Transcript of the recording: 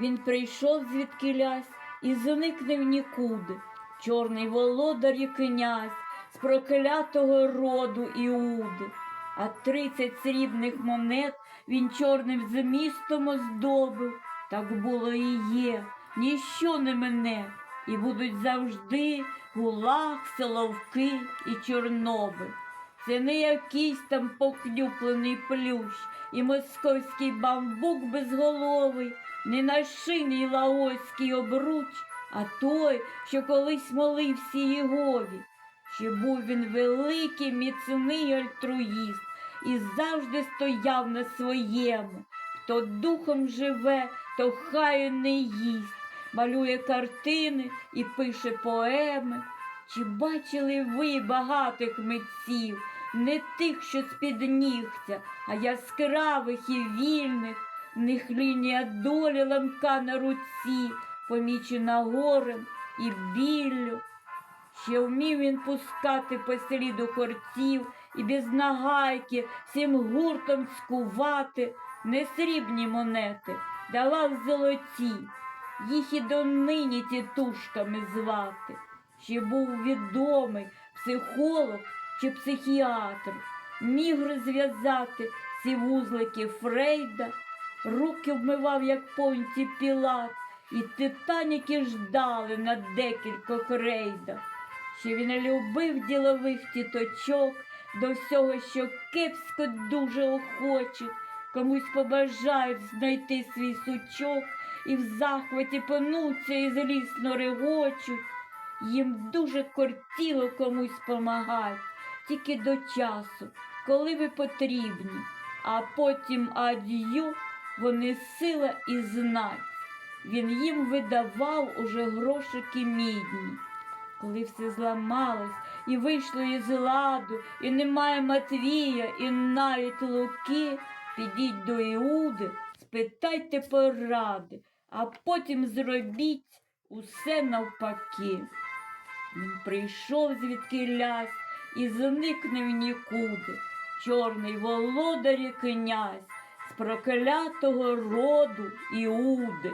Він прийшов звідкилясь і зникне в нікуди. Чорний володар і князь з проклятого роду Іуди. А тридцять срібних монет він чорним змістом оздобив. Так було і є, ніщо не мене, і будуть завжди гулаг, соловки і чорноби. Це не якийсь там похнюплений плющ і московський бамбук безголовий, не нашиний лаоський обруч, а той, що колись молився Єгові. Чи був він великий, міцний альтруїст і завжди стояв на своєму. Хто духом живе, то хай не їсть, малює картини і пише поеми. Чи бачили ви багатих митців, не тих, що з-під нігтя, а яскравих і вільних, в них лінія долі ламка на руці, помічена горем і біллю. Ще вмів він пускати по сліду хортів і без нагайки всім гуртом скувати не срібні монети, давав золоті, їх і донині тітушками звати. Ще був відомий психолог чи психіатр, міг розв'язати ці вузлики Фрейда, руки вмивав, як понті Пілат, і титаніки ждали на декількох рейдах. Ще він любив ділових тіточок до всього, що кепсько дуже охоче, комусь побажають знайти свій сучок і в захваті пануться і злісно регочуть. Їм дуже кортіло комусь помагать, тільки до часу, коли ви потрібні, а потім ад'ю вони сила і знать. Він їм видавав уже грошики мідні. Коли все зламалось і вийшло із ладу, і немає Матвія, і навіть Луки, підіть до Іуди, спитайте поради, а потім зробіть усе навпаки. Він прийшов звідки лясь і зникне в нікуди. Чорний володарі князь з проклятого роду Іуди.